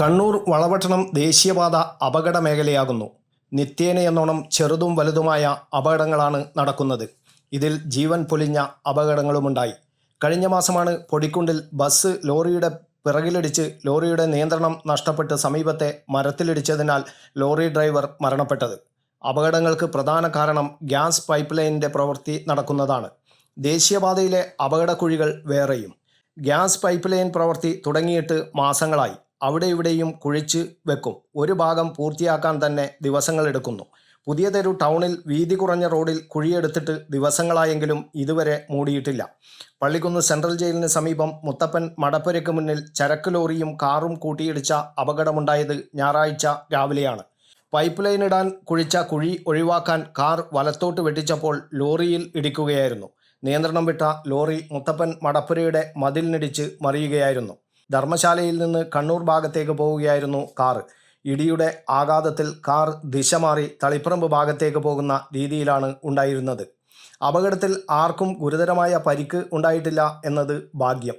കണ്ണൂർ വളപട്ടണം ദേശീയപാത അപകട മേഖലയാകുന്നു. നിത്യേനയെന്നോണം ചെറുതും വലുതുമായ അപകടങ്ങളാണ് നടക്കുന്നത്. ഇതിൽ ജീവൻ പൊലിഞ്ഞ അപകടങ്ങളുമുണ്ടായി. കഴിഞ്ഞ മാസമാണ് പൊടിക്കുണ്ടിൽ ബസ് ലോറിയുടെ പിറകിലിടിച്ച് ലോറിയുടെ നിയന്ത്രണം നഷ്ടപ്പെട്ട് സമീപത്തെ മരത്തിലിടിച്ചതിനാൽ ലോറി ഡ്രൈവർ മരണപ്പെട്ടത്. അപകടങ്ങൾക്ക് പ്രധാന കാരണം ഗ്യാസ് പൈപ്പ് ലൈനിന്റെ പ്രവൃത്തി നടക്കുന്നതാണ്. ദേശീയപാതയിലെ അപകടക്കുഴികൾ വേറെയും. ഗ്യാസ് പൈപ്പ് ലൈൻ പ്രവൃത്തി തുടങ്ങിയിട്ട് മാസങ്ങളായി. അവിടെ ഇവിടെയും കുഴിച്ച് വെക്കും. ഒരു ഭാഗം പൂർത്തിയാക്കാൻ തന്നെ ദിവസങ്ങളെടുക്കുന്നു പുതിയ തെരു ടൗണിൽ വീതി കുറഞ്ഞ റോഡിൽ കുഴിയെടുത്തിട്ട് ദിവസങ്ങളായെങ്കിലും ഇതുവരെ മൂടിയിട്ടില്ല. പള്ളിക്കുന്ന് സെൻട്രൽ ജയിലിന് സമീപം മുത്തപ്പൻ മടപ്പുരയ്ക്ക് മുന്നിൽ ചരക്ക് ലോറിയും കാറും കൂട്ടിയിടിച്ച അപകടമുണ്ടായത് ഞായറാഴ്ച രാവിലെയാണ്. പൈപ്പ് ലൈൻ ഇടാൻ കുഴിച്ച കുഴി ഒഴിവാക്കാൻ കാർ വലത്തോട്ട് വെട്ടിച്ചപ്പോൾ ലോറിയിൽ ഇടിക്കുകയായിരുന്നു. നിയന്ത്രണം വിട്ട ലോറി മുത്തപ്പൻ മടപ്പുരയുടെ മതിലിനിടിച്ച് മറിയുകയായിരുന്നു. ധർമ്മശാലയിൽ നിന്ന് കണ്ണൂർ ഭാഗത്തേക്ക് പോവുകയായിരുന്നു കാർ. ഇടിയുടെ ആഘാതത്തിൽ കാർ ദിശ മാറി തളിപ്പറമ്പ് ഭാഗത്തേക്ക് പോകുന്ന രീതിയിലാണ് ഉണ്ടായിരുന്നത്. അപകടത്തിൽ ആർക്കും ഗുരുതരമായ പരിക്ക് ഉണ്ടായിട്ടില്ല എന്നത് ഭാഗ്യം.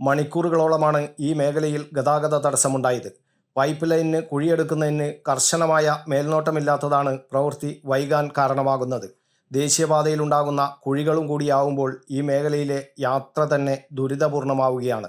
മണിക്കൂറുകളോളമാണ് ഈ മേഖലയിൽ ഗതാഗത തടസ്സമുണ്ടായത്. പൈപ്പ് ലൈനിന് കുഴിയെടുക്കുന്നതിന് കർശനമായ മേൽനോട്ടമില്ലാത്തതാണ് പ്രവൃത്തി വൈകാൻ കാരണമാകുന്നത്. ദേശീയപാതയിലുണ്ടാകുന്ന കുഴികളും കൂടിയാവുമ്പോൾ ഈ മേഖലയിലെ യാത്ര തന്നെ ദുരിതപൂർണമാവുകയാണ്.